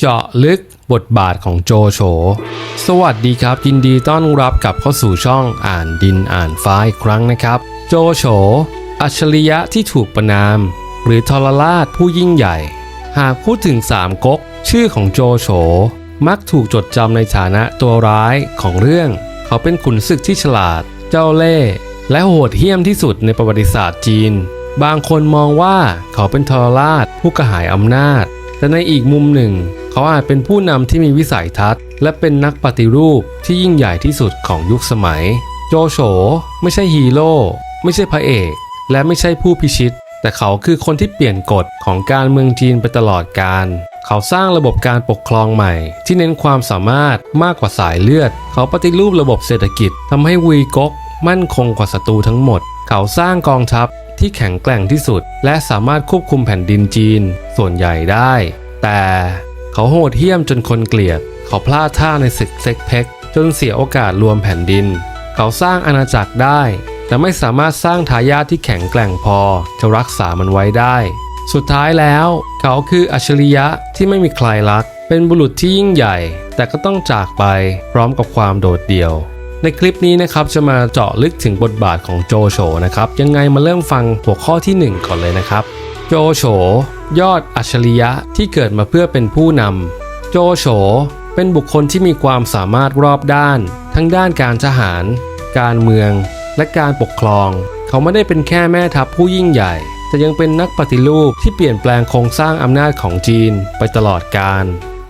เจาะลึกบทบาทของโจโฉ สวัสดีครับยินดีต้อนรับกลับเข้าสู่ช่องอ่านดินอ่านฟ้าอีกครั้งนะครับ โจโฉ อัจฉริยะที่ถูกประนาม หรือทรราชผู้ยิ่งใหญ่ หากพูดถึงสามก๊กชื่อของโจโฉ มักถูกจดจำในฐานะตัวร้ายของเรื่อง เขาเป็นขุนศึกที่ฉลาด เจ้าเล่ห์และโหดเหี้ยมที่สุดในประวัติศาสตร์จีน บางคนมองว่าเขาเป็นทรราชผู้กระหายอำนาจ แต่ในอีกมุมหนึ่ง เขาอาจเป็นผู้นำที่มีวิสัยทัศน์ และเป็นนักปฏิรูปที่ยิ่งใหญ่ที่สุดของยุคสมัย โจโฉไม่ใช่ฮีโร่ไม่ใช่พระเอก และไม่ใช่ผู้พิชิต แต่เขาคือคนที่เปลี่ยนกฎของการเมืองจีนไปตลอดกาลเขาสร้างระบบการปกครองใหม่ ที่เน้นความสามารถมากกว่าสายเลือด เขาปฏิรูประบบเศรษฐกิจทำให้วีก๊กมั่นคงกว่าศัตรูทั้งหมด เขาสร้างกองทัพที่แข็งแกร่งที่สุด และสามารถควบคุมแผ่นดินจีนส่วนใหญ่ได้ แต่ เขาโหดเหี้ยมจนคนเกลียด เขาพลาดท่าในศึกเซ็กเพ็กจนเสียโอกาสรวมแผ่นดิน เขาสร้างอาณาจักรได้ แต่ไม่สามารถสร้างทายาทที่แข็งแกร่งพอ จะรักษามันไว้ได้ สุดท้ายแล้ว เขาคืออัจฉริยะที่ไม่มีใครรัก เป็นบุรุษที่ยิ่งใหญ่ แต่ก็ต้องจากไปพร้อมกับความโดดเดี่ยวในคลิปนี้นะครับจะมาเจาะลึกถึงบทบาทของโจโฉนะครับยังไงมาเริ่มฟังหัวข้อที่ 1 ก่อนเลยนะครับ โจโฉ ยอดอัจฉริยะที่เกิดมาเพื่อเป็นผู้นำ โจโฉเป็นบุคคลที่มีความสามารถรอบด้าน ทั้งด้านการทหาร การเมือง และการปกครอง เขาไม่ได้เป็นแค่แม่ทัพผู้ยิ่งใหญ่ แต่ยังเป็นนักปฏิรูปที่เปลี่ยนแปลงโครงสร้างอำนาจของจีนไปตลอดกาล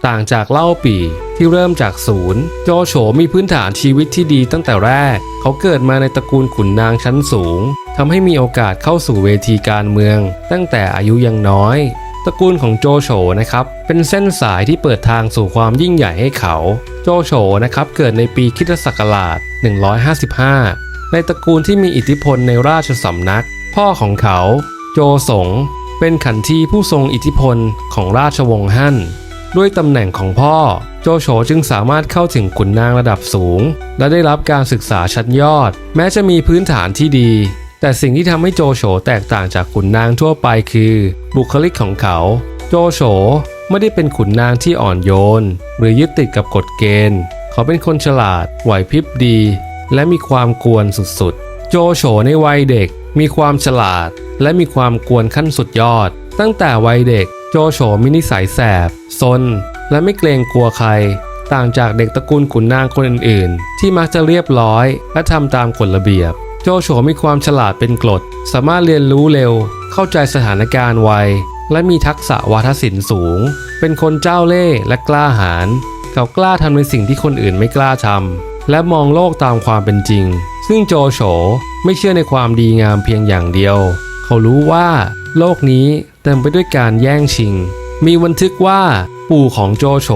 ต่างจากเล่าปีที่เริ่มจากศูนย์โจโฉมีพื้นฐานชีวิตที่ดีตั้งแต่แรก เขาเกิดมาในตระกูลขุนนางชั้นสูงทำให้มีโอกาสเข้าสู่เวทีการเมือง ตั้งแต่อายุยังน้อยตระกูลของโจโฉนะครับ เป็นเส้นสายที่เปิดทางสู่ความยิ่งใหญ่ให้เขา โจโฉนะครับเกิดในปีคริตศักราช 155 ในตระกูลที่มีอิทธิพลในราชสำนัก พ่อของเขา โจสง เป็นขันทีผู้ทรงอิทธิพลของราชวงศ์ฮั่น ด้วยตำแหน่งของพ่อ โจโฉจึงสามารถเข้าถึงขุนนางระดับสูง และได้รับการศึกษาชั้นยอด แม้จะมีพื้นฐานที่ดี แต่สิ่งที่ทำให้โจโฉแตกต่างจากขุนนางทั่วไปคือ บุคลิกของเขา โจโฉไม่ได้เป็นขุนนางที่อ่อนโยน หรือยึดติดกับกฎเกณฑ์ เขาเป็นคนฉลาด ไหวพริบดี และมีความกวนสุดๆ โจโฉในวัยเด็กมีความฉลาด และมีความกวนขั้นสุดยอด ตั้งแต่วัยเด็ก จโฉมีนิสัยแสบ ซน และไม่เกรงกลัวใคร ต่างจากเด็กตระกูลขุนนางคนอื่นๆ ที่มักจะเรียบร้อยและทำตามกฎระเบียบ โจโฉมีความฉลาดเป็นกรด สามารถเรียนรู้เร็ว เข้าใจสถานการณ์ไว และมีทักษะวาทศิลป์สูง เป็นคนเจ้าเล่ห์และกล้าหาญเขากล้าทำในสิ่งที่คนอื่นไม่กล้าทำและมองโลกตามความเป็นจริง ซึ่งโจโฉไม่เชื่อในความดีงามเพียงอย่างเดียว เขารู้ว่า โลกนี้เต็มไปด้วยการแย่งชิง มีบันทึกว่าปู่ของโจโฉ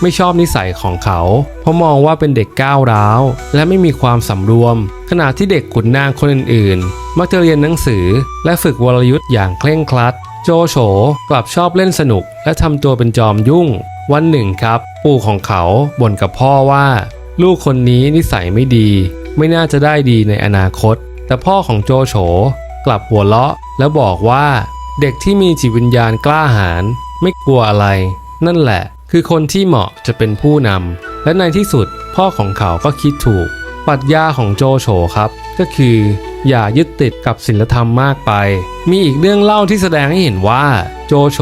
ไม่ชอบนิสัยของเขา เพราะมองว่าเป็นเด็กก้าวร้าว และไม่มีความสำรวม ขณะที่เด็กขุนนางคนอื่นๆ มักจะเรียนหนังสือ และฝึกวรยุทธ์อย่างเคร่งครัด โจโฉกลับชอบเล่นสนุก และทำตัวเป็นจอมยุ่ง วันหนึ่งครับ ปู่ของเขาบ่นกับพ่อว่า ลูกคนนี้นิสัยไม่ดี ไม่น่าจะได้ดีในอนาคต แต่พ่อของโจโฉ กลับหัวเราะ แล้วบอกว่า เด็กที่มีจิตวิญญาณกล้าหาญไม่กลัวอะไร นั่นแหละ คือคนที่เหมาะจะเป็นผู้นำและในที่สุดพ่อของเขาก็คิดถูกปรัชญาของโจโฉครับ ก็คือ อย่ายึดติดกับศีลธรรมมากไป มีอีกเรื่องเล่าที่แสดงให้เห็นว่า โจโฉ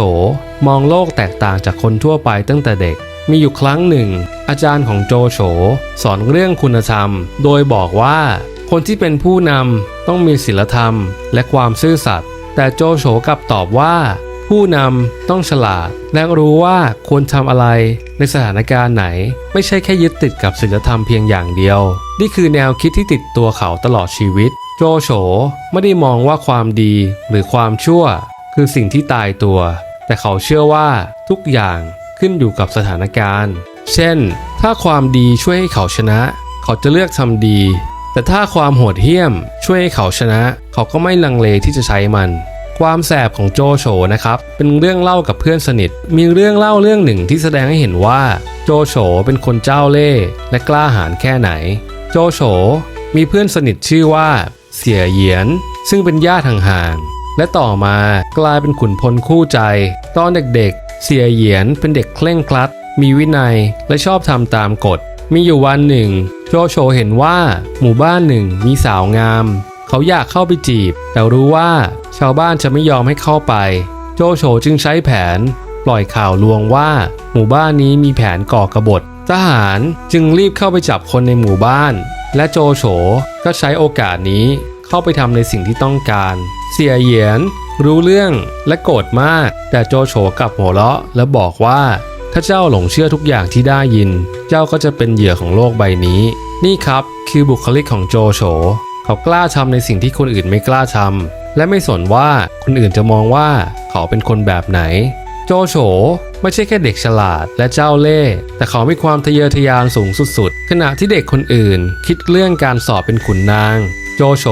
มองโลกแตกต่างจากคนทั่วไปตั้งแต่เด็ก มีอยู่ครั้งหนึ่ง อาจารย์ของโจโฉสอนเรื่องคุณธรรม โดยบอกว่า คนที่เป็นผู้นำต้องมีศีลธรรมและความซื่อสัตย์แต่โจโฉกลับตอบว่า ผู้นำต้องฉลาด และรู้ว่าควรทำอะไรในสถานการณ์ไหน ไม่ใช่แค่ยึดติดกับศีลธรรมเพียงอย่างเดียว นี่คือแนวคิดที่ติดตัวเขาตลอดชีวิต โจโฉไม่ได้มองว่าความดีหรือความชั่ว คือสิ่งที่ตายตัว แต่เขาเชื่อว่าทุกอย่างขึ้นอยู่กับสถานการณ์ เช่น ถ้าความดีช่วยให้เขาชนะ เขาจะเลือกทำดี แต่ถ้าความโหดเหี้ยมช่วยให้เขาชนะ เขาก็ไม่ลังเลที่จะใช้มัน ความแสบของโจโฉนะครับ เป็นเรื่องเล่ากับเพื่อนสนิท มีเรื่องเล่าเรื่องหนึ่งที่แสดงให้เห็นว่า โจโฉเป็นคนเจ้าเล่ห์และกล้าหาญแค่ไหน โจโฉมีเพื่อนสนิทชื่อว่า เสี่ยเหยียน ซึ่งเป็นญาติห่างๆและต่อมากลายเป็นขุนพลคู่ใจ ตอนเด็กๆ เสียเหยียนเป็นเด็กเคร่งครัด มีวินัยและชอบทำตามกฎ มีอยู่วันหนึ่ง โจโฉเห็นว่าหมู่บ้านหนึ่งมีสาวงาม เขาอยากเข้าไปจีบ แต่รู้ว่าชาวบ้านจะไม่ยอมให้เข้าไป โจโฉจึงใช้แผน ปล่อยข่าวลวงว่า หมู่บ้านนี้มีแผนก่อกบฏทหารจึงรีบเข้าไปจับคนในหมู่บ้าน และโจโฉก็ใช้โอกาสนี้เข้าไปทำในสิ่งที่ต้องการ เสียเหยียนรู้เรื่องและโกรธมาก แต่โจโฉกลับหัวเราะและบอกว่า ถ้าเจ้าหลงเชื่อทุกอย่างที่ได้ยิน เจ้าก็จะเป็นเหยื่อของโลกใบนี้ นี่ครับคือบุคลิกของโจโฉ เขากล้าทำในสิ่งที่คนอื่นไม่กล้าทำและไม่สนว่าคนอื่นจะมองว่าเขาเป็นคนแบบไหน โจโฉไม่ใช่แค่เด็กฉลาดและเจ้าเล่ห์แต่เขามีความทะเยอทะยานสูงสุดๆ ขณะที่เด็กคนอื่น คิดเรื่องการสอบเป็นขุนนาง โจโฉ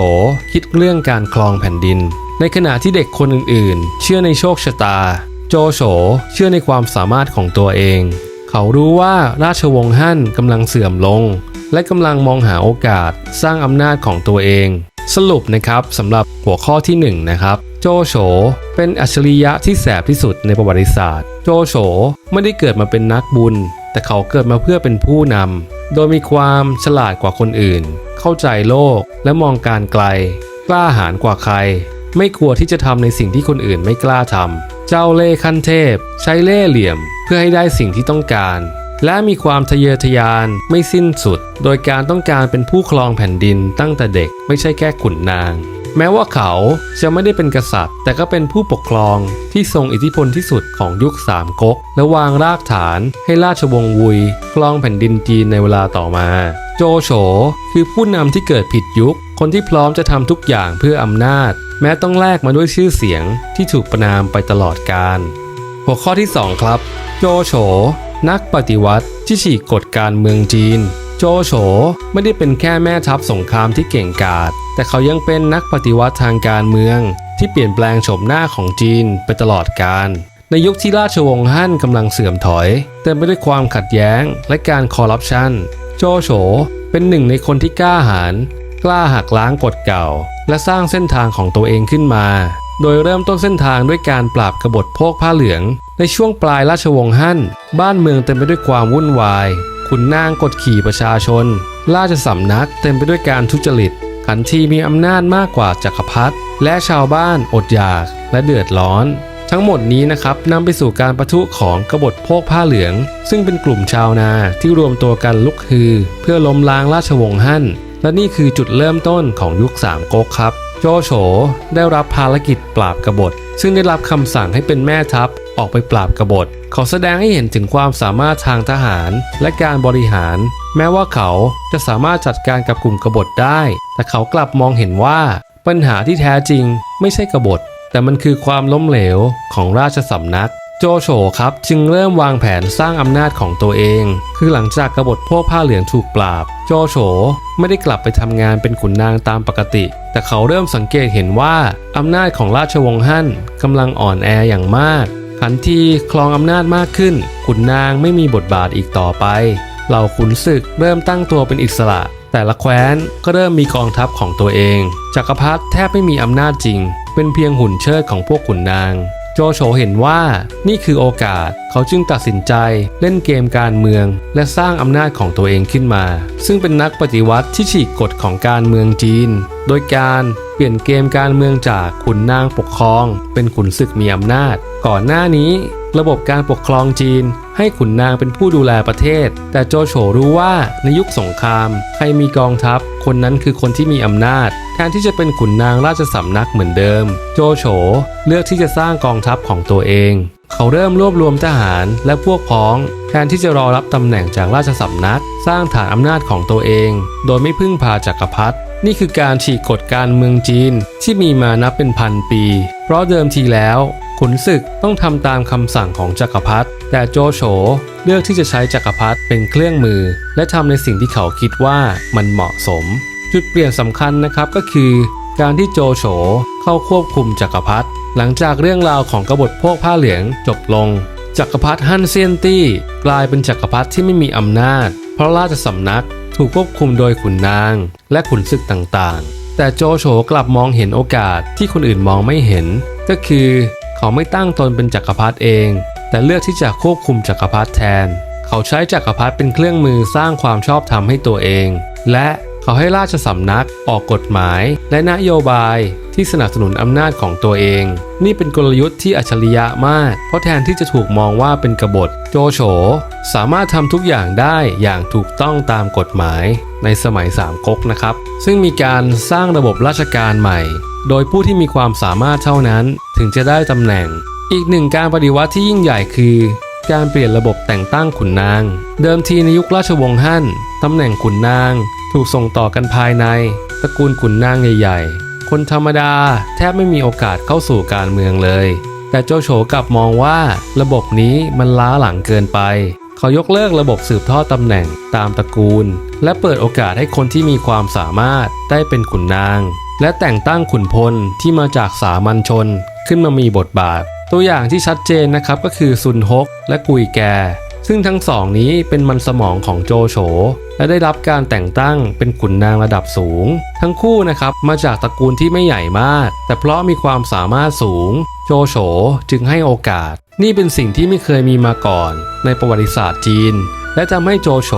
คิดเรื่องการครองแผ่นดิน ในขณะที่เด็กคนอื่นๆ เชื่อในโชคชะตา โจโฉเชื่อในความสามารถของตัวเอง เขารู้ว่าราชวงศ์ฮั่นกำลังเสื่อมลง และกำลังมองหาโอกาสสร้างอำนาจของตัวเอง สรุปนะครับสำหรับหัวข้อที่1นะครับโจโฉเป็นอัจฉริยะที่แสบที่สุดในประวัติศาสตร์ โจโฉไม่ได้เกิดมาเป็นนักบุญ แต่เขาเกิดมาเพื่อเป็นผู้นำโดยมีความฉลาดกว่าคนอื่น เข้าใจโลกและมองการไกล กล้าหาญกว่าใคร ไม่กลัวที่จะทำในสิ่งที่คนอื่นไม่กล้าทำเจ้าเล่ขั้นเทพ ใช้เล่เหลี่ยม เพื่อให้ได้สิ่งที่ต้องการ และมีความทะเยอทะยานไม่สิ้นสุด โดยการต้องการเป็นผู้ครองแผ่นดินตั้งแต่เด็กไม่ใช่แค่ขุนนาง แม้ว่าเขาจะไม่ได้เป็นกษัตริย์ แต่ก็เป็นผู้ปกครองที่ทรงอิทธิพลที่สุดของยุคสามก๊กและวางรากฐานให้ราชวงศ์วุยครองแผ่นดินจีนในเวลาต่อมาโจโฉคือผู้นำที่เกิดผิดยุค คนที่พร้อมจะทำทุกอย่างเพื่ออำนาจ แม้ต้องแลกมาด้วยชื่อเสียงที่ถูกประนามไปตลอดกาลหัวข้อที่ 2 ครับ โจโฉนักปฏิวัติที่ฉีกกฎการเมืองจีน โจโฉไม่ได้เป็นแค่แม่ทัพสงครามที่เก่งกาจแต่เขายังเป็นนักปฏิวัติทางการเมือง ที่เปลี่ยนแปลงโฉมหน้าของจีนไปตลอดกาลในยุคที่ราชวงศ์ฮั่นกำลังเสื่อมถอย เต็มไปด้วยความขัดแย้งและการคอร์รัปชันโจโฉเป็นหนึ่งในคนที่กล้าหาญกล้าหักล้างกฎเก่า และสร้างเส้นทางของตัวเองขึ้นมา โดยเริ่มต้นเส้นทางด้วยการปราบกบฏพวกผ้าเหลือง ในช่วงปลายราชวงศ์ฮั่น บ้านเมืองเต็มไปด้วยความวุ่นวาย ขุนนางกดขี่ประชาชน ราชสำนักเต็มไปด้วยการทุจริตขันทีมีอำนาจมากกว่าจักรพรรดิและชาวบ้านอดอยากและเดือดร้อน ทั้งหมดนี้นะครับนำไปสู่การประทุของกบฏพวกผ้าเหลือง ซึ่งเป็นกลุ่มชาวนาที่รวมตัวกันลุกฮือ เพื่อล้มล้างราชวงศ์ฮั่น และนี่คือจุดเริ่มต้นของยุคสามก๊กครับ โจโฉได้รับภารกิจปราบกบฏ ซึ่งได้รับคำสั่งให้เป็นแม่ทัพออกไปปราบกบฏ เขาแสดงให้เห็นถึงความสามารถทางทหารและการบริหาร แม้ว่าเขาจะสามารถจัดการกับกลุ่มกบฏได้ แต่เขากลับมองเห็นว่า ปัญหาที่แท้จริงไม่ใช่กบฏ แต่มันคือความล้มเหลวของราชสำนัก โจโฉครับจึงเริ่มวางแผนสร้างอำนาจของตัวเอง คือหลังจากกบฏพวกผ้าเหลืองถูกปราบ โจโฉไม่ได้กลับไปทำงานเป็นขุนนางตามปกติ แต่เขาเริ่มสังเกตเห็นว่าอำนาจของราชวงศ์ฮั่นกำลังอ่อนแออย่างมากขันทีคลองอำนาจมากขึ้น ขุนนางไม่มีบทบาทอีกต่อไป เหล่าขุนศึกเริ่มตั้งตัวเป็นอิสระ แต่ละแคว้นก็เริ่มมีกองทัพของตัวเอง จักรพรรดิแทบไม่มีอำนาจจริง เป็นเพียงหุ่นเชิดของพวกขุนนาง โจโฉเห็นว่านี่คือโอกาสเขาจึงตัดสินใจเล่นเกมการเมือง และสร้างอำนาจของตัวเองขึ้นมา ซึ่งเป็นนักปฏิวัติที่ฉีกกฎของการเมืองจีน โดยการเปลี่ยนเกมการเมืองจากขุนนางปกครอง เป็นขุนศึกมีอำนาจ ก่อนหน้านี้ ระบบการปกครองจีน ให้ขุนนางเป็นผู้ดูแลประเทศ แต่โจโฉรู้ว่าในยุคสงคราม ใครมีกองทัพ คนนั้นคือคนที่มีอำนาจ แทนที่จะเป็นขุนนางราชสำนักเหมือนเดิม โจโฉเลือกที่จะสร้างกองทัพของตัวเองเขาเริ่มรวบรวมทหารและพวกพ้อง แทนที่จะรอรับตำแหน่งจากราชสำนัก สร้างฐานอำนาจของตัวเอง โดยไม่พึ่งพาจักรพรรดินี่คือการฉีกกฎการเมืองจีนที่มีมานับเป็นพันปี เพราะเดิมทีแล้ว ขุนศึกต้องทำตามคำสั่งของจักรพรรดิแต่โจโฉเลือกที่จะใช้จักรพรรดิเป็นเครื่องมือ และทำในสิ่งที่เขาคิดว่ามันเหมาะสม จุดเปลี่ยนสำคัญนะครับก็คือ การที่โจโฉเข้าควบคุมจักรพรรดิหลังจากเรื่องราวของกบฏพวกผ้าเหลืองจบลง จักรพรรดิฮั่นเซียนตี้ กลายเป็นจักรพรรดิที่ไม่มีอำนาจ เพราะราชสำนักถูกควบคุมโดยขุนนาง และขุนศึกต่างๆ แต่โจโฉกลับมองเห็นโอกาสที่คนอื่นมองไม่เห็น ก็คือ เขาไม่ตั้งตนเป็นจักรพรรดิเอง แต่เลือกที่จะควบคุมจักรพรรดิแทน เขาใช้จักรพรรดิเป็นเครื่องมือสร้างความชอบธรรมให้ตัวเอง และเขาให้ราชสำนักออกกฎหมาย และนโยบายที่สนับสนุนอำนาจของตัวเอง นี่เป็นกลยุทธ์ที่อัจฉริยะมาก เพราะแทนที่จะถูกมองว่าเป็นกบฏ โจโฉสามารถทำทุกอย่างได้อย่างถูกต้องตามกฎหมายในสมัยสามก๊กนะครับ ซึ่งมีการสร้างระบบราชการใหม่ โดยผู้ที่มีความสามารถเท่านั้นถึงจะได้ตำแหน่ง อีกหนึ่งการปฏิวัติที่ยิ่งใหญ่คือ การเปลี่ยนระบบแต่งตั้งขุนนาง เดิมทีในยุคราชวงศ์ฮั่นตำแหน่งขุนนาง ถูกส่งต่อกันภายในตระกูลขุนนางใหญ่ ๆ คนธรรมดาแทบไม่มีโอกาสเข้าสู่การเมืองเลย แต่โจโฉกลับมองว่าระบบนี้มันล้าหลังเกินไปเขายกเลิกระบบสืบทอดตำแหน่งตามตระกูล และเปิดโอกาสให้คนที่มีความสามารถได้เป็นขุนนาง และแต่งตั้งขุนพลที่มาจากสามัญชนขึ้นมามีบทบาท ตัวอย่างที่ชัดเจนนะครับก็คือซุนฮกและกุยแก ซึ่งทั้งสองนี้เป็นมันสมองของโจโฉและได้รับการแต่งตั้งเป็นขุนนางระดับสูง ทั้งคู่นะครับมาจากตระกูลที่ไม่ใหญ่มาก แต่เพราะมีความสามารถสูง โจโฉจึงให้โอกาส นี่เป็นสิ่งที่ไม่เคยมีมาก่อน ในประวัติศาสตร์จีน และทำให้โจโฉ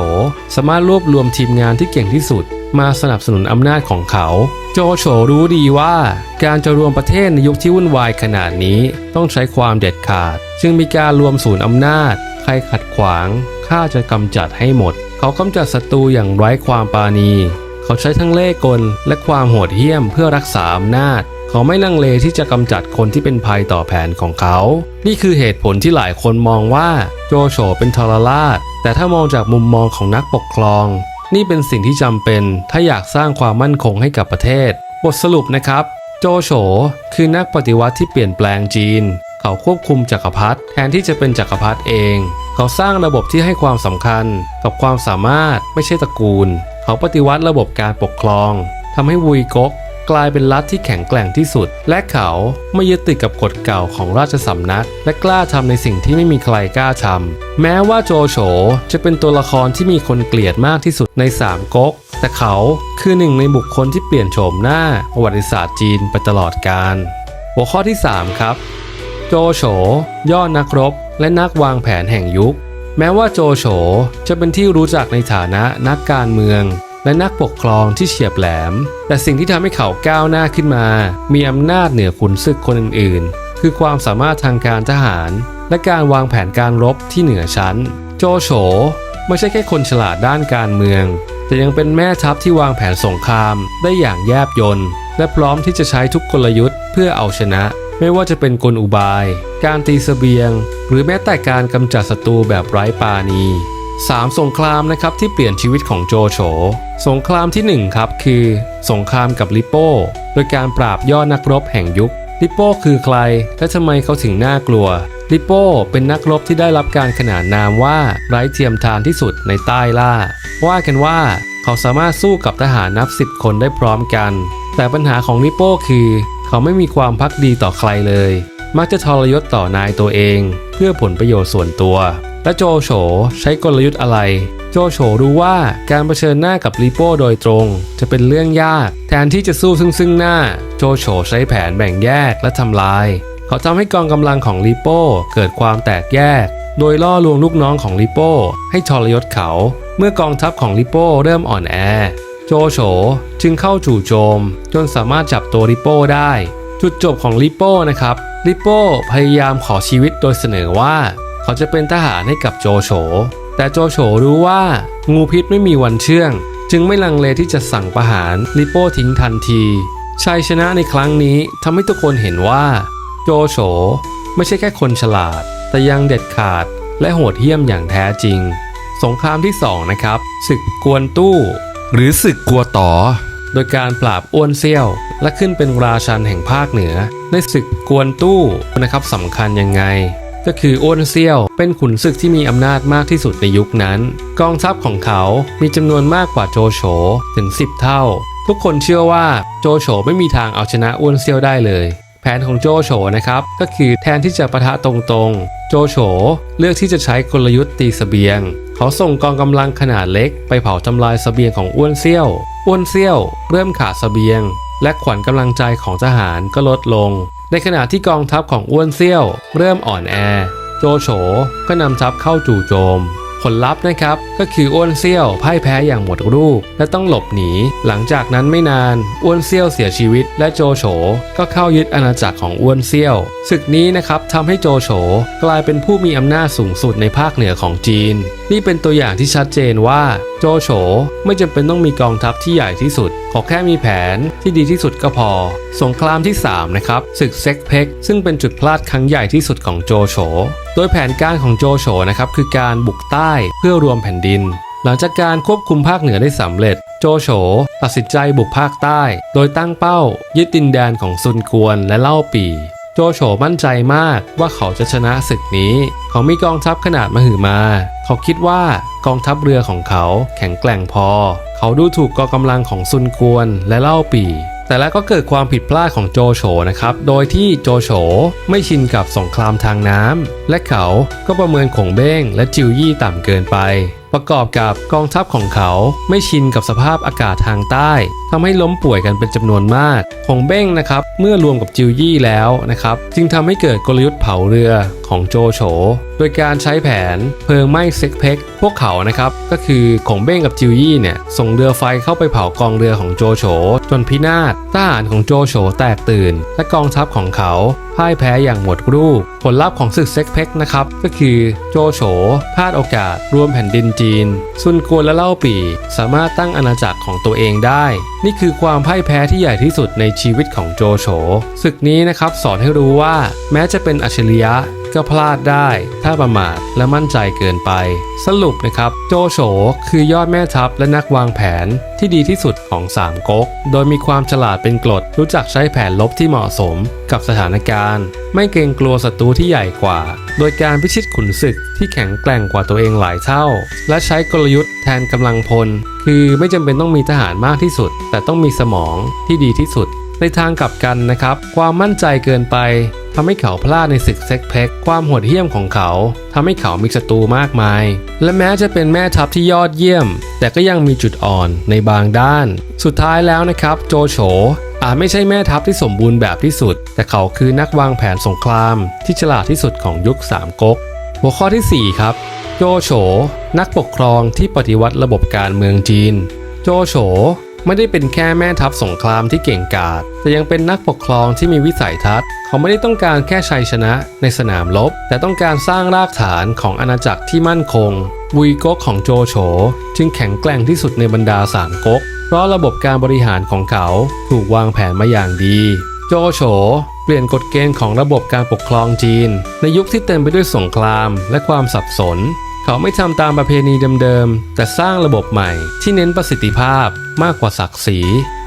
สามารถรวบรวมทีมงานที่เก่งที่สุด มาสนับสนุนอำนาจของเขา โจโฉรู้ดีว่า การจะรวมประเทศในยุคที่วุ่นวายขนาดนี้ต้องใช้ความเด็ดขาด จึงมีการรวมศูนย์อำนาจ ใครขัดขวางข้าจะกำจัดให้หมด เขากำจัดศัตรูอย่างไร้ความปราณี เขาใช้ทั้งเล่ห์กลและความโหดเหี้ยมเพื่อรักษาอำนาจเขาไม่ลังเลที่จะกำจัดคนที่เป็นภัยต่อแผนของเขา นี่คือเหตุผลที่หลายคนมองว่าโจโฉเป็นทรราช แต่ถ้ามองจากมุมมองของนักปกครอง นี่เป็นสิ่งที่จำเป็นถ้าอยากสร้างความมั่นคงให้กับประเทศ บทสรุปนะครับ โจโฉคือนักปฏิวัติที่เปลี่ยนแปลงจีน เขาควบคุมจักรพรรดิแทนที่จะเป็นจักรพรรดิเอง เขาสร้างระบบที่ให้ความสำคัญกับความสามารถไม่ใช่ตระกูล เขาปฏิวัติระบบการปกครองทำให้วุยก๊ก กลายเป็นรัฐที่แข็งแกร่งที่สุด และเขาไม่ยึดติดกับกฎเก่าของราชสำนัก และกล้าทำในสิ่งที่ไม่มีใครกล้าทำแม้ว่าโจโฉจะเป็นตัวละครที่มีคนเกลียดมากที่สุดในสามก๊กแต่เขาคือหนึ่งในบุคคลที่เปลี่ยนโฉมหน้าประวัติศาสตร์จีนไปตลอดกาลหัวข้อที่ 3 ครับ โจโฉยอดนักรบ และนักวางแผนแห่งยุค แม้ว่าโจโฉจะเป็นที่รู้จักในฐานะนักการเมือง และนักปกครองที่เฉียบแหลม แต่สิ่งที่ทำให้เขาก้าวหน้าขึ้นมา มีอำนาจเหนือขุนศึกคนอื่นๆ คือความสามารถทางการทหาร และการวางแผนการรบที่เหนือชั้น โจโฉไม่ใช่แค่คนฉลาดด้านการเมือง แต่ยังเป็นแม่ทัพที่วางแผนสงครามได้อย่างแยบยลและพร้อมที่จะใช้ทุกกลยุทธ์เพื่อเอาชนะ ไม่ว่าจะเป็นกลอุบาย การตีเสบียง หรือแม้แต่การกำจัดศัตรูแบบไร้ปราณี 3. สงครามนะครับที่เปลี่ยนชีวิตของโจโฉ สงครามที่ 1 ครับ คือ สงครามกับลิโป้ โดยการปราบยอดนักรบแห่งยุค ลิโป้คือใคร และทำไมเขาถึงน่ากลัว ลิโป้เป็นนักรบที่ได้รับการขนานนามว่าไร้เทียมทานที่สุดในใต้ล่า ว่ากันว่าเขาสามารถสู้กับทหารนับสิบคนได้พร้อมกัน แต่ปัญหาของลิโป้คือ เขาไม่มีความพักดีต่อใครเลย มักจะทรยศต่อนายตัวเอง เพื่อผลประโยชน์ส่วนตัว และโจโฉใช้กลยุทธ์อะไร โจโฉรู้ว่าการเผชิญหน้ากับลิโป้โดยตรง จะเป็นเรื่องยาก แทนที่จะสู้ซึ่งซึ่งหน้า โจโฉใช้แผนแบ่งแยกและทำลาย เขาทำให้กองกำลังของลิโป้เกิดความแตกแยก โดยล่อลวงลูกน้องของลิโป้ให้ทรยศเขา เมื่อกองทัพของลิโป้เริ่มอ่อนแอ โจโฉจึงเข้าจู่โจม จนสามารถจับตัวลิโป้ได้ จุดจบของลิโป้นะครับลิโป้พยายามขอชีวิตโดยเสนอว่า เขาจะเป็นทหารให้กับโจโฉ แต่โจโฉรู้ว่างูพิษไม่มีวันเชื่อง จึงไม่ลังเลที่จะสั่งประหารลิโป้ทิ้งทันที ชัยชนะในครั้งนี้ทำให้ทุกคนเห็นว่า โจโฉไม่ใช่แค่คนฉลาด แต่ยังเด็ดขาดและโหดเหี้ยมอย่างแท้จริง สงครามที่ 2 นะครับศึกกวนตู้ หรือศึกกลัวต่อ โดยการปราบอ้วนเซี่ยว และขึ้นเป็นราชันแห่งภาคเหนือ ในศึกกวนตู้นะครับสำคัญยังไง ก็คืออ้วนเซี่ยว เป็นขุนศึกที่มีอำนาจมากที่สุดในยุคนั้น กองทัพของเขามีจำนวนมากกว่าโจโฉถึง 10 เท่า ทุกคนเชื่อว่าโจโฉไม่มีทางเอาชนะอ้วนเซี่ยวได้เลย แผนของโจโฉนะครับ ก็คือแทนที่จะปะทะตรงๆ โจโฉเลือกที่จะใช้กลยุทธ์ตีเสบียง เขาส่งกองกำลังขนาดเล็ก ไปเผาทำลายเสบียงของอ้วนเซี่ยว อ้วนเซี่ยว เริ่มขาดเสบียง และขวัญกำลังใจของทหารก็ลดลง ในขณะที่กองทัพของอ้วนเซี่ยว เริ่มอ่อนแอ โจโฉก็นำทัพเข้าจู่โจม ผลลัพธ์นะครับ ก็คืออ้วนเซี่ยวพ่ายแพ้อย่างหมดรูป และต้องหลบหนี หลังจากนั้นไม่นานอ้วนเซี่ยวเสียชีวิต และโจโฉก็เข้ายึดอาณาจักรของอ้วนเซี่ยวศึกนี้นะครับทำให้โจโฉกลายเป็นผู้มีอำนาจสูงสุดในภาคเหนือของจีน นี่เป็นตัวอย่างที่ชัดเจนว่าโจโฉไม่จำเป็นต้องมีกองทัพที่ใหญ่ที่สุด ขอแค่มีแผนที่ดีที่สุดก็พอ สงครามที่ 3 นะครับศึกเซ็กเพ็กซึ่งเป็นจุดพลาดครั้งใหญ่ที่สุดของโจโฉ โดยแผนการของโจโฉนะครับคือการบุกใต้เพื่อรวมแผ่นดิน หลังจากการควบคุมภาคเหนือได้สำเร็จ โจโฉตัดสินใจบุกภาคใต้ โดยตั้งเป้ายึดดินแดนของซุนกวนและเล่าปี โจโฉมั่นใจมากว่าเขาจะชนะศึกนี้ เขามีกองทัพขนาดมหึมา เขาคิดว่ากองทัพเรือของเขาแข็งแกร่งพอ เขาดูถูกกองกำลังของซุนกวนและเล่าปีแต่แล้วก็เกิดความผิดพลาดของโจโฉนะครับ โดยที่โจโฉไม่ชินกับสงครามทางน้ำและเขาก็ประเมินขงเบ้งและจิวยี่ต่ำเกินไป ประกอบกับกองทัพของเขาไม่ชินกับสภาพอากาศทางใต้ทำให้ล้มป่วยกันเป็นจำนวนมากขงเบ้งนะครับ เมื่อรวมกับจิวยี่แล้วนะครับ จึงทำให้เกิดกลยุทธ์เผาเรือของโจโฉ โดยการใช้แผนเพลิงไหม้เซ็กเพ็กพวกเขานะครับ ก็คือของเบ้งกับจิวยี่เนี่ย ส่งเรือไฟเข้าไปเผากองเรือของโจโฉจนพินาศทหารของโจโฉแตกตื่น และกองทัพของเขาพ่ายแพ้อย่างหมดรูป ผลลัพธ์ของศึกเซ็กเพ็กนะครับ ก็คือโจโฉพลาดโอกาสรวมแผ่นดินจีน ซุนกวนและเล่าปีสามารถตั้งอาณาจักรของตัวเองได้ นี่คือความพ่ายแพ้ที่ใหญ่ที่สุดในชีวิตของโจโฉศึกนี้นะครับสอนให้รู้ว่าแม้จะเป็นอัจฉริยะ ก็พลาดได้ถ้าประมาทและมั่นใจเกินไป สรุปนะครับ โจโฉคือยอดแม่ทัพและนักวางแผนที่ดีที่สุดของสามก๊ก โดยมีความฉลาดเป็นกรดรู้จักใช้แผนลบที่เหมาะสมกับสถานการณ์ ไม่เกรงกลัวศัตรูที่ใหญ่กว่า โดยการพิชิตขุนศึกที่แข็งแกร่งกว่าตัวเองหลายเท่า และใช้กลยุทธ์แทนกำลังพล คือไม่จำเป็นต้องมีทหารมากที่สุด แต่ต้องมีสมองที่ดีที่สุด ในทางกลับกันนะครับ ความมั่นใจเกินไปทำให้เขาพลาดในศึกเซ็กเพ็กความโหดเหี้ยมของเขาทำให้เขามีศัตรูมากมาย และแม้จะเป็นแม่ทัพที่ยอดเยี่ยม แต่ก็ยังมีจุดอ่อนในบางด้าน สุดท้ายแล้วนะครับ โจโฉอาจไม่ใช่แม่ทัพที่สมบูรณ์แบบที่สุด แต่เขาคือนักวางแผนสงคราม ที่ฉลาดที่สุดของยุคสามก๊กหัวข้อที่ 4 ครับ โจโฉนักปกครองที่ปฏิวัติระบบการเมืองจีน โจโฉ ไม่ได้เป็นแค่แม่ทัพสงครามที่เก่งกาจแต่ยังเป็นนักปกครองที่มีวิสัยทัศน์ เขาไม่ได้ต้องการแค่ชัยชนะในสนามรบ แต่ต้องการสร้างรากฐานของอาณาจักรที่มั่นคงวุยก๊กของโจโฉจึงแข็งแกร่งที่สุดในบรรดาสามก๊กเพราะระบบการบริหารของเขาถูกวางแผนมาอย่างดี โจโฉเปลี่ยนกฎเกณฑ์ของระบบการปกครองจีน ในยุคที่เต็มไปด้วยสงครามและความสับสน เขาไม่ทำตามประเพณีเดิมๆ แต่สร้างระบบใหม่ที่เน้นประสิทธิภาพมากกว่าศักดิ์ศรี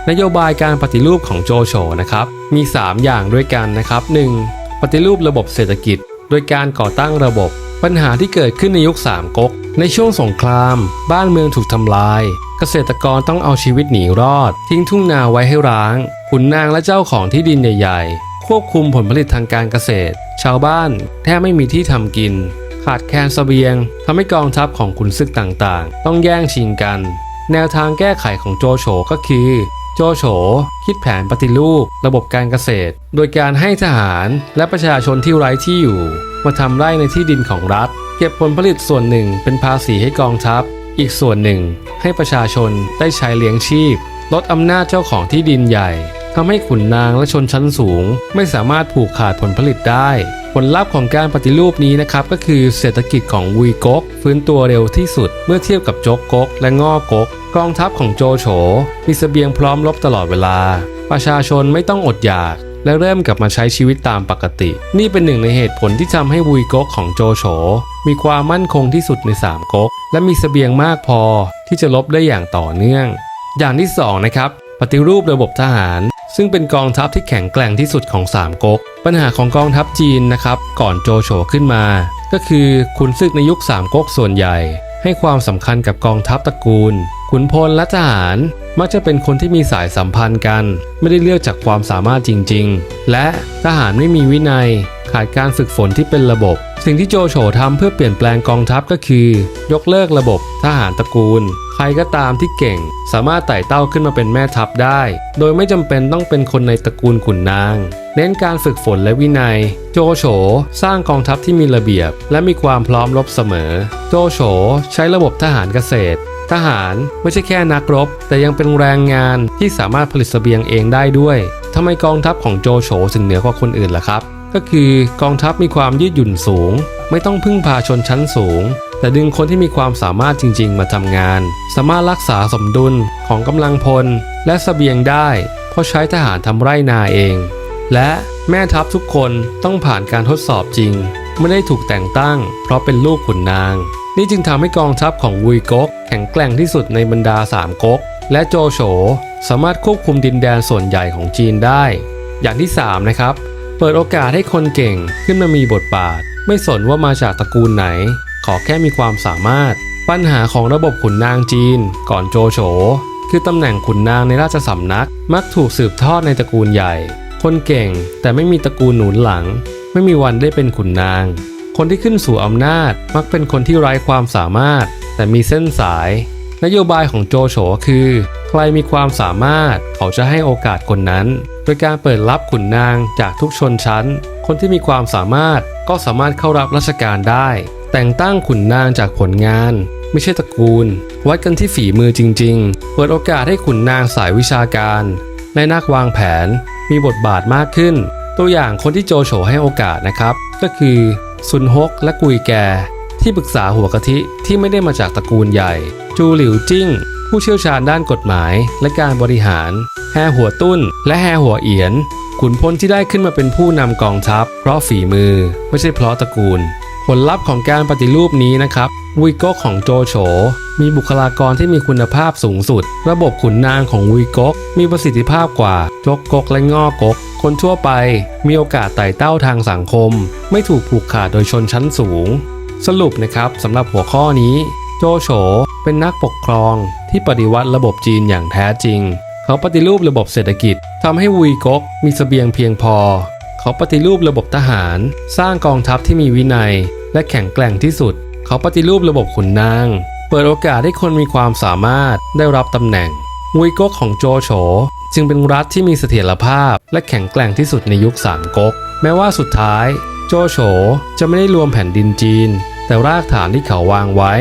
นโยบายการปฏิรูปของโจโฉนะครับ มี 3 อย่างด้วยกันนะครับ 1. ปฏิรูประบบเศรษฐกิจ โดยการก่อตั้งระบบ ปัญหาที่เกิดขึ้นในยุคสามก๊ก ในช่วงสงคราม บ้านเมืองถูกทำลาย เกษตรกรต้องเอาชีวิตหนีรอด ทิ้งทุ่งนาไว้ให้ร้าง ขุนนางและเจ้าของที่ดินใหญ่ ๆ ควบคุมผลผลิตทางการเกษตร ชาวบ้านแทบไม่มีที่ทำกิน ขาดแคลนเสบียงทำให้กองทัพของขุนศึกต่างๆ ต้องแย่งชิงกัน แนวทางแก้ไขของโจโฉก็คือ โจโฉคิดแผนปฏิรูประบบการเกษตร โดยการให้ทหารและประชาชนที่ไร้ที่อยู่ มาทำไร่ในที่ดินของรัฐ เก็บผลผลิตส่วนหนึ่งเป็นภาษีให้กองทัพ อีกส่วนหนึ่ง ให้ประชาชนได้ใช้เลี้ยงชีพ ลดอำนาจเจ้าของที่ดินใหญ่ทำให้ขุนนางและชนชั้นสูง ไม่สามารถผูกขาดผลผลิตได้ ผลลัพธ์ของการปฏิรูปนี้นะครับก็คือเศรษฐกิจของวุยก๊กฟื้นตัวเร็วที่สุด เมื่อเทียบกับโจกก๊กและง่อก๊กกองทัพของโจโฉมีเสบียงพร้อมรบตลอดเวลา ประชาชนไม่ต้องอดอยาก และเริ่มกลับมาใช้ชีวิตตามปกติ นี่เป็นหนึ่งในเหตุผลที่ทำให้วุยก๊กของโจโฉมีความมั่นคงที่สุดในสามก๊กและมีเสบียงมากพอที่จะลบได้อย่างต่อเนื่อง อย่างที่สองนะครับปฏิรูประบบทหาร ซึ่งเป็นกองทัพที่แข็งแกร่งที่สุดของสามก๊ก ปัญหาของกองทัพจีนนะครับ ก่อนโจโฉขึ้นมา ก็คือขุนศึกในยุคสามก๊กส่วนใหญ่ ให้ความสำคัญกับกองทัพตระกูล ขุนพลและทหาร มักจะเป็นคนที่มีสายสัมพันธ์กัน ไม่ได้เลือกจากความสามารถจริง ๆ และทหารไม่มีวินัย ขาดการฝึกฝนที่เป็นระบบ สิ่งที่โจโฉทำเพื่อเปลี่ยนแปลงกองทัพก็คือ ยกเลิกระบบทหารตระกูลใครก็ตามที่เก่ง สามารถไต่เต้าขึ้นมาเป็นแม่ทัพได้ โดยไม่จำเป็นต้องเป็นคนในตระกูลขุนนาง เน้นการฝึกฝนและวินัย โจโฉสร้างกองทัพที่มีระเบียบ และมีความพร้อมรบเสมอ โจโฉใช้ระบบทหารเกษตร ทหารไม่ใช่แค่นักรบ แต่ยังเป็นแรงงานที่สามารถผลิตเสบียงเองได้ด้วยทำไมกองทัพของโจโฉถึงเหนือกว่าคนอื่นล่ะครับ ก็คือกองทัพมีความยืดหยุ่นสูง ไม่ต้องพึ่งพาชนชั้นสูง แต่ดึงคนที่มีความสามารถจริง ๆ มาทำงาน สามารถรักษาสมดุลของกำลังพล และเสบียงได้ เพราะใช้ทหารทำไร่นาเอง และแม่ทัพทุกคนต้องผ่านการทดสอบจริง ไม่ได้ถูกแต่งตั้ง เพราะเป็นลูกขุนนาง นี่จึงทำให้กองทัพของวุยก๊กแข็งแกร่งที่สุดในบรรดาสามก๊กและโจโฉสามารถควบคุมดินแดนส่วนใหญ่ของจีนได้ อย่างที่ 3 นะครับ เปิดโอกาสให้คนเก่งขึ้นมามีบทบาท ไม่สนว่ามาจากตระกูลไหน ขอแค่มีความสามารถ ปัญหาของระบบขุนนางจีน ก่อนโจโฉคือตำแหน่งขุนนางในราชสำนัก มักถูกสืบทอดในตระกูลใหญ่ คนเก่งแต่ไม่มีตระกูลหนุนหลัง ไม่มีวันได้เป็นขุนนาง คนที่ขึ้นสู่อำนาจมักเป็นคนที่ไร้ความสามารถ แต่มีเส้นสาย นโยบายของโจโฉคือ ใครมีความสามารถเขาจะให้โอกาสคนนั้น โดยการเปิดรับขุนนางจากทุกชนชั้น คนที่มีความสามารถก็สามารถเข้ารับราชการได้ แต่งตั้งขุนนางจากผลงาน ไม่ใช่ตระกูล วัดกันที่ฝีมือจริง ๆ เปิดโอกาสให้ขุนนางสายวิชาการและนักวางแผนมีบทบาทมากขึ้น ตัวอย่างคนที่โจโฉให้โอกาสนะครับ ก็คือซุนฮกและกุยแก ที่ปรึกษาหัวกะทิที่ไม่ได้มาจากตระกูลใหญ่ จูหลิวจิ้ง ผู้เชี่ยวชาญด้านกฎหมายและการบริหาร แฮหัวตุ้น และแฮหัวเอียนขุนพลที่ได้ขึ้นมาเป็นผู้นำกองทัพ เพราะฝีมือไม่ใช่เพราะตระกูล ผลลัพธ์ของการปฏิรูปนี้นะครับวุยก๊กของโจโฉมีบุคลากรที่มีคุณภาพสูงสุด ระบบขุนนางของวุยก๊กมีประสิทธิภาพกว่าจกกกและงอกก คนทั่วไปมีโอกาสไต่เต้าทางสังคม ไม่ถูกผูกขาดโดยชนชั้นสูง สรุปนะครับสำหรับหัวข้อนี้ โจโฉเป็นนักปกครองที่ปฏิวัติระบบจีนอย่างแท้จริง เขาปฏิรูประบบเศรษฐกิจทำให้วุยก๊กมีเสบียงเพียงพอ เขาปฏิรูประบบทหาร สร้างกองทัพที่มีวินัย และแข็งแกร่งที่สุด เขาปฏิรูประบบขุนนาง เปิดโอกาสให้คนมีความสามารถได้รับตำแหน่งวุยก๊กของโจโฉจึงเป็นรัฐที่มีเสถียรภาพ และแข็งแกร่งที่สุดในยุคสามก๊กแม้ว่าสุดท้าย โจโฉจะไม่ได้รวมแผ่นดินจีน แต่รากฐานที่เขาวางไว้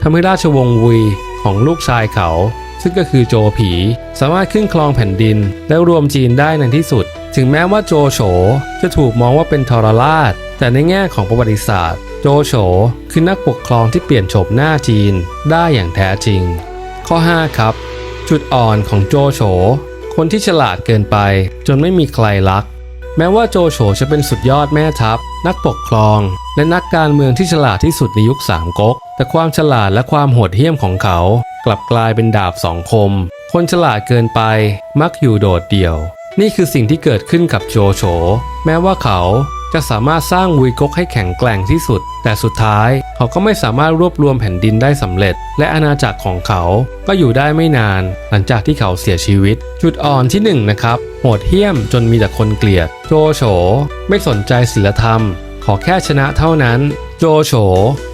ทำให้ราชวงศ์วุยของลูกชายเขา ซึ่งก็คือโจผี สามารถขึ้นครองแผ่นดินและรวมจีนได้ในที่สุดถึงแม้ว่าโจโฉจะถูกมองว่าเป็นทรราช แต่ในแง่ของประวัติศาสตร์ โจโฉคือนักปกครองที่เปลี่ยนโฉมหน้าจีนได้อย่างแท้จริง ข้อ 5 ครับ จุดอ่อนของโจโฉคนที่ฉลาดเกินไปจนไม่มีใครรัก แม้ว่าโจโฉจะเป็นสุดยอดแม่ทัพ นักปกครอง และนักการเมืองที่ฉลาดที่สุดในยุคสามก๊ก แต่ความฉลาดและความโหดเหี้ยมของเขา กลับกลายเป็นดาบสองคม คนฉลาดเกินไปมักอยู่โดดเดี่ยว นี่คือสิ่งที่เกิดขึ้นกับโจโฉ แม้ว่าเขาจะสามารถสร้างวุยก๊กให้แข็งแกร่งที่สุด แต่สุดท้ายเขาก็ไม่สามารถรวบรวมแผ่นดินได้สำเร็จ และอาณาจักรของเขาก็อยู่ได้ไม่นาน หลังจากที่เขาเสียชีวิต จุดอ่อนที่หนึ่งนะครับโหดเหี้ยมจนมีแต่คนเกลียด โจโฉ ไม่สนใจศีลธรรม ขอแค่ชนะเท่านั้น โจโฉ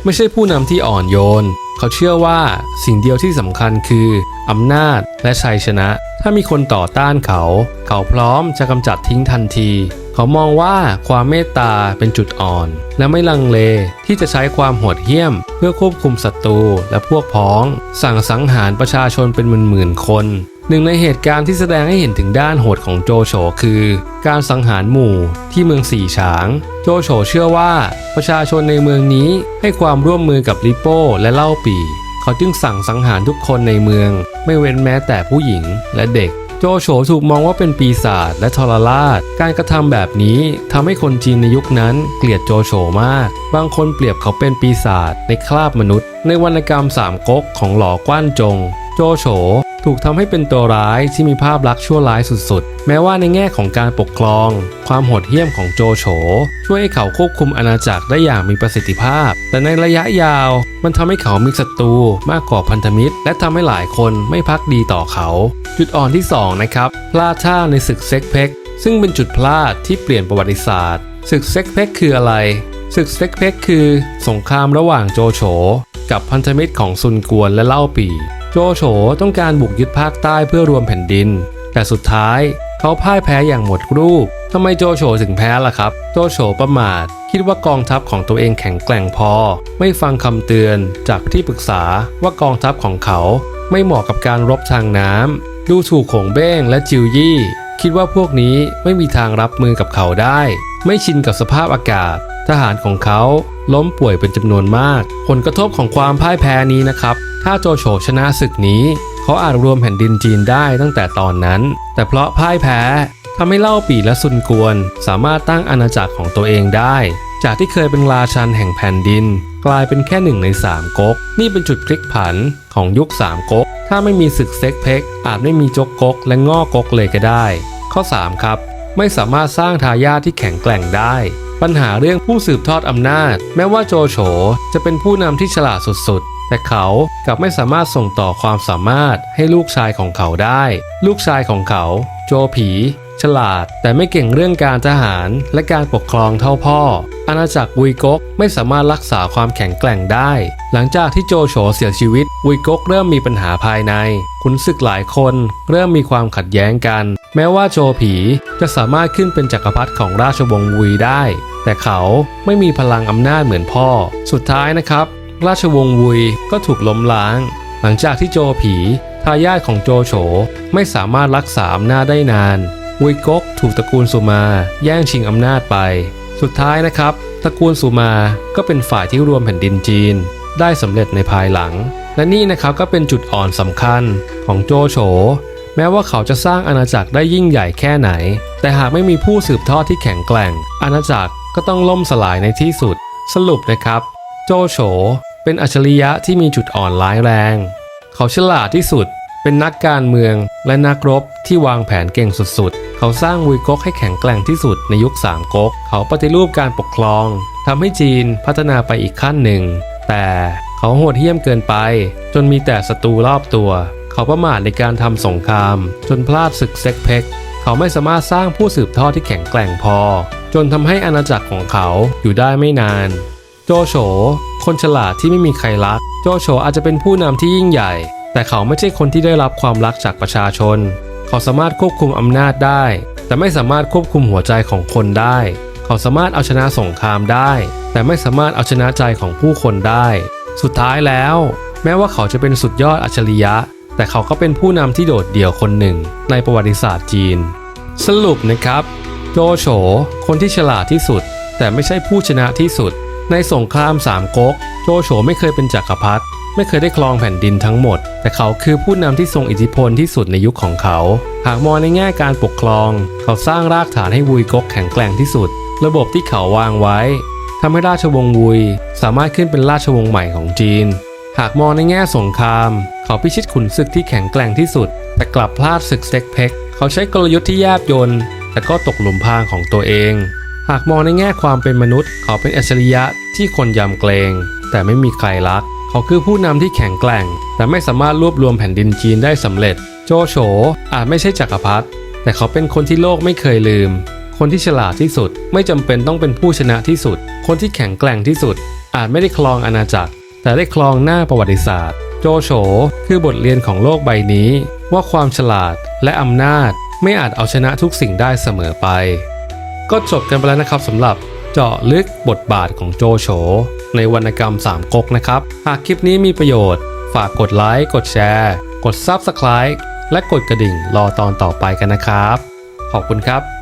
ไม่ใช่ผู้นำที่อ่อนโยน เขาเชื่อว่าสิ่งเดียวที่สำคัญคืออำนาจและชัยชนะ ถ้ามีคนต่อต้านเขา เขาพร้อมจะกำจัดทิ้งทันที เขามองว่าความเมตตาเป็นจุดอ่อน และไม่ลังเลที่จะใช้ความโหดเหี้ยม เพื่อควบคุมศัตรูและพวกพ้อง สั่งสังหารประชาชนเป็นหมื่นๆคนหนึ่งในเหตุการณ์ที่แสดงให้เห็นถึงด้านโหดของโจโฉคือ การสังหารหมู่ที่เมืองสี่ฉาง โจโฉเชื่อว่า ประชาชนในเมืองนี้ให้ความร่วมมือกับลิโป้และเล่าปี เขาจึงสั่งสังหารทุกคนในเมือง ไม่เว้นแม้แต่ผู้หญิงและเด็ก โจโฉถูกมองว่าเป็นปีศาจและทรราช การกระทำแบบนี้ทำให้คนจีนในยุคนั้นเกลียดโจโฉมาก บางคนเปรียบเขาเป็นปีศาจในคราบมนุษย์ ในวรรณกรรมสามก๊กของหลอกว้านจง โจโฉถูกทำให้เป็นตัวร้ายที่มีภาพลักษณ์ชั่วร้ายสุดๆ แม้ว่าในแง่ของการปกครอง ความโหดเหี้ยมของโจโฉช่วยให้เขาควบคุมอาณาจักรได้อย่างมีประสิทธิภาพ แต่ในระยะยาวมันทำให้เขามีศัตรูมากกว่าพันธมิตร และทำให้หลายคนไม่พักดีต่อเขา จุดอ่อนที่สองนะครับพลาดท่าในศึกเซ็กเพ็กซึ่งเป็นจุดพลาดที่เปลี่ยนประวัติศาสตร์ศึกเซ็กเพ็กคืออะไรศึกเต็กเพ็กคือ สงครามระหว่างโจโฉกับพันธมิตรของซุนกวนและเล่าปี โจโฉต้องการบุกยึดภาคใต้เพื่อรวมแผ่นดิน แต่สุดท้ายเขาพ่ายแพ้อย่างหมดรูปทำไมโจโฉถึงแพ้ล่ะครับ โจโฉประมาท คิดว่ากองทัพของตัวเองแข็งแกร่งพอ ไม่ฟังคำเตือนจากที่ปรึกษาว่ากองทัพของเขาไม่เหมาะกับการรบทางน้ำดูถูกโขงเบ้งและจิวยี่ คิดว่าพวกนี้ไม่มีทางรับมือกับเขาได้ ไม่ชินกับสภาพอากาศ ทหารของเขา ล้มป่วยเป็นจำนวนมาก ผลกระทบของความพ่ายแพ้นี้นะครับ ถ้าโจโฉชนะศึกนี้ เขาอาจรวมแผ่นดินจีนได้ตั้งแต่ตอนนั้น แต่เพราะพ่ายแพ้ทำให้เล่าปีและซุนกวน สามารถตั้งอาณาจักรของตัวเองได้ จากที่เคยเป็นราชันแห่งแผ่นดิน กลายเป็นแค่หนึ่งในสามก๊ก นี่เป็นจุดพลิกผันของยุคสามก๊ก ถ้าไม่มีศึกเซ็กเพ็ก อาจไม่มีจกก๊กและง่อก๊กเลยก็ได้ ข้อ 3 ครับ ไม่สามารถสร้างทายาทที่แข็งแกร่งได้ ปัญหาเรื่องผู้สืบทอดอำนาจ แม้ว่าโจโฉจะเป็นผู้นำที่ฉลาดสุดๆ แต่เขากลับไม่สามารถส่งต่อความสามารถให้ลูกชายของเขาได้ ลูกชายของเขา โจผี ฉลาด แต่ไม่เก่งเรื่องการทหารและการปกครองเท่าพ่อ อาณาจักรวุยก๊กไม่สามารถรักษาความแข็งแกร่งได้ หลังจากที่โจโฉเสียชีวิตวุยก๊กเริ่มมีปัญหาภายในขุนศึกหลายคน เริ่มมีความขัดแย้งกัน แม้ว่าโจผีจะสามารถขึ้นเป็นจักรพรรดิของราชวงศ์วุยได้ แต่เขาไม่มีพลังอำนาจเหมือนพ่อ สุดท้ายนะครับ ราชวงศ์วุยก็ถูกล้มล้าง หลังจากที่โจผีทายาทของโจโฉไม่สามารถรักษาอำนาจได้นานวุยก๊กถูกตระกูลสุมา แย่งชิงอำนาจไป สุดท้ายนะครับ ตระกูลสุมาก็เป็นฝ่ายที่รวมแผ่นดินจีน ได้สำเร็จในภายหลัง และนี่นะครับก็เป็นจุดอ่อนสำคัญของโจโฉ แม้ว่าเขาจะสร้างอาณาจักรได้ยิ่งใหญ่แค่ไหน แต่หากไม่มีผู้สืบทอดที่แข็งแกร่ง อาณาจักรก็ต้องล่มสลายในที่สุด สรุปนะครับ โจโฉเป็นอัจฉริยะที่มีจุดอ่อนร้ายแรง เขาฉลาดที่สุด เป็นนักการเมืองและนักรบที่วางแผนเก่งสุดๆ เขาสร้างวุยก๊กให้แข็งแกร่งที่สุดในยุคสามก๊ก เขาปฏิรูปการปกครองทำให้จีนพัฒนาไปอีกขั้นหนึ่ง แต่เขาโหดเหี้ยมเกินไป จนมีแต่ศัตรูรอบตัว เขาประมาทในการทำสงคราม จนพลาดศึกเซ็กเพ็กเขาไม่สามารถสร้างผู้สืบทอดที่แข็งแกร่งพอ จนทำให้อาณาจักรของเขาอยู่ได้ไม่นาน โจโฉคนฉลาดที่ไม่มีใครรัก โจโฉอาจจะเป็นผู้นำที่ยิ่งใหญ่ แต่เขาไม่ใช่คนที่ได้รับความรักจากประชาชน เขาสามารถควบคุมอำนาจได้ แต่ไม่สามารถควบคุมหัวใจของคนได้ เขาสามารถเอาชนะสงครามได้ แต่ไม่สามารถเอาชนะใจของผู้คนได้ สุดท้ายแล้ว แม้ว่าเขาจะเป็นสุดยอดอัจฉริยะ แต่เขาก็เป็นผู้นำที่โดดเดี่ยวคนหนึ่งในประวัติศาสตร์จีน สรุปนะครับโจโฉคนที่ฉลาดที่สุด แต่ไม่ใช่ผู้ชนะที่สุด ในสงครามสามก๊กโจโฉไม่เคยเป็นจักรพรรดิไม่เคยได้ครองแผ่นดินทั้งหมด แต่เขาคือผู้นำที่ทรงอิทธิพลที่สุดในยุคของเขา หากมองในแง่การปกครอง เขาสร้างรากฐานให้วุยก๊กแข็งแกร่งที่สุด ระบบที่เขาวางไว้ทำให้ราชวงศ์วุยสามารถขึ้นเป็นราชวงศ์ใหม่ของจีน หากมองในแง่สงคราม เขาพิชิตขุนศึกที่แข็งแกร่งที่สุด แต่กลับพลาดศึกเซ็กเพ็กเขาใช้กลยุทธ์ที่แยบยลแต่ก็ตกหลุมพรางของตัวเอง หากมองในแง่ความเป็นมนุษย์ เขาเป็นอัจฉริยะที่คนยำเกรง แต่ไม่มีใครรัก เขาคือผู้นำที่แข็งแกร่ง แต่ไม่สามารถรวบรวมแผ่นดินจีนได้สำเร็จ โจโฉอาจไม่ใช่จักรพรรดิแต่เขาเป็นคนที่โลกไม่เคยลืม คนที่ฉลาดที่สุดไม่จำเป็นต้องเป็นผู้ชนะที่สุด คนที่แข็งแกร่งที่สุด อาจไม่ได้ครองอาณาจักร แต่ได้ครองหน้าประวัติศาสตร์ โจโฉคือบทเรียนของโลกใบนี้ ว่าความฉลาดและอำนาจไม่อาจเอาชนะทุกสิ่งได้เสมอไป ก็จบกันไปแล้วนะครับสำหรับเจาะลึกบทบาทของโจโฉในวรรณกรรมสามก๊กนะครับ หากคลิปนี้มีประโยชน์ ฝากกดไลค์กดแชร์ กด Subscribe และกดกระดิ่งรอตอนต่อไปกันนะครับ ขอบคุณครับ